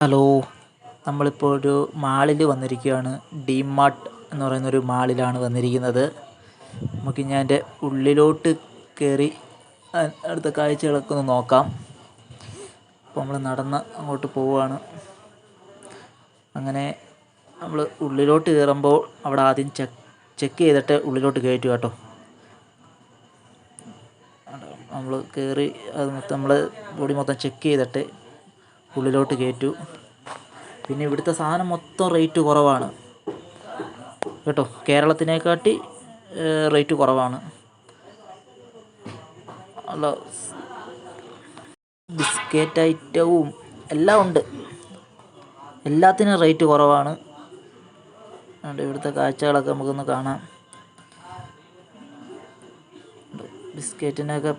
Hello നമ്മളിപ്പോൾ ഒരു മാളിൽ വന്നിരിക്കുകയാണ്. ഡി മാർട്ട് എന്ന് പറയുന്നൊരു മാളിലാണ് വന്നിരിക്കുന്നത്. നമുക്ക് ഞാൻ എന്റെ ഉള്ളിലോട്ട് കയറി അടുത്ത കാഴ്ചകളൊക്കെ ഒന്ന് നോക്കാം. അപ്പോൾ നമ്മൾ നടന്ന് അങ്ങോട്ട് പോവുകയാണ്. അങ്ങനെ നമ്മൾ ഉള്ളിലോട്ട് കയറുമ്പോൾ അവിടെ ആദ്യം ചെക്ക് ചെക്ക് ചെയ്തിട്ട് ഉള്ളിലോട്ട് കയറ്റുക കേട്ടോ. നമ്മൾ കയറി അത് മൊത്തം നമ്മൾ ബോഡി മൊത്തം ചെക്ക് ചെയ്തിട്ട് ഉള്ളിലോട്ട് കയറ്റു. പിന്നെ ഇവിടുത്തെ സാധനം മൊത്തം റേറ്റ് കുറവാണ്. കേട്ടോ? കേരളത്തിനെക്കാട്ടി റേറ്റ് കുറവാണ്. അല്ല ബിസ്ക്കറ്റ് ഐറ്റവും എല്ലാം ഉണ്ട്. എല്ലാത്തിനും റേറ്റ് കുറവാണ്. അതുകൊണ്ട് ഇവിടുത്തെ കാഴ്ചകളൊക്കെ നമുക്കൊന്ന് കാണാം. ബിസ്ക്കറ്റിനൊക്കെ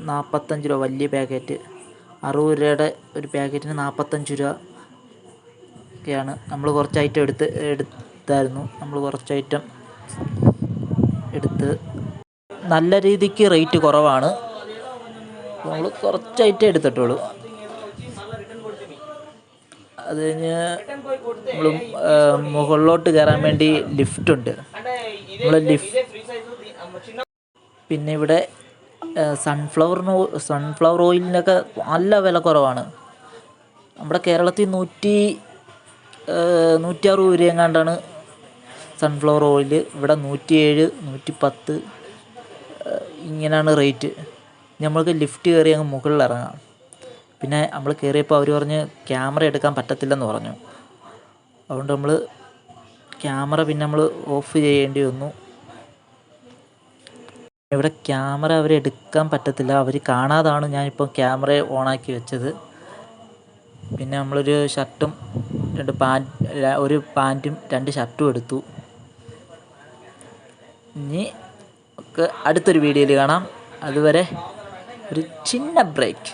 നാൽപ്പത്തഞ്ച് രൂപ വലിയ പാക്കറ്റ് അറുപത് രൂപയുടെ ഒരു പാക്കറ്റിന് നാൽപ്പത്തഞ്ച് രൂപ ഒക്കെയാണ്. നമ്മൾ കുറച്ച് ഐറ്റം എടുത്ത് എടുത്തായിരുന്നു. നമ്മൾ കുറച്ച് ഐറ്റം എടുത്ത്. നല്ല രീതിക്ക് റേറ്റ് കുറവാണ്. നമ്മൾ കുറച്ച് ഐറ്റം എടുത്തിട്ടുള്ളൂ. അത് കഴിഞ്ഞ് നമ്മൾ മുകളിലോട്ട് കയറാൻ വേണ്ടി ലിഫ്റ്റ് ഉണ്ട്. നമ്മൾ ലിഫ്റ്റ് പിന്നെ ഇവിടെ സൺഫ്ലവറിന് സൺഫ്ലവർ ഓയിലിനൊക്കെ നല്ല വില കുറവാണ്. നമ്മുടെ കേരളത്തിൽ നൂറ്റി നൂറ്റി അറുപത് രൂപ എങ്ങാണ്ടാണ് സൺഫ്ലവർ ഓയിൽ ഇവിടെ നൂറ്റി ഏഴ് നൂറ്റി പത്ത് ഇങ്ങനെയാണ് റേറ്റ് നമ്മൾക്ക് ലിഫ്റ്റ് കയറി അങ്ങ് മുകളിൽ ഇറങ്ങാം. പിന്നെ നമ്മൾ കയറിയപ്പോൾ അവർ പറഞ്ഞ് ക്യാമറ എടുക്കാൻ പറ്റത്തില്ലെന്ന് പറഞ്ഞു. അതുകൊണ്ട് നമ്മൾ ക്യാമറ പിന്നെ നമ്മൾ ഓഫ് ചെയ്യേണ്ടി വന്നു. ഇവിടെ ക്യാമറ അവർ എടുക്കാൻ പറ്റത്തില്ല. അവർ കാണാതാണ് ഞാനിപ്പോൾ ക്യാമറ ഓണാക്കി വെച്ചത്. പിന്നെ നമ്മളൊരു ഷർട്ടും രണ്ട് പാന്റ് ഒരു പാന്റും രണ്ട് ഷർട്ടും എടുത്തു. ഇനി ഒക്കെ അടുത്തൊരു വീഡിയോയിൽ കാണാം. അതുവരെ ഒരു ചിന്ന ബ്രേക്ക്.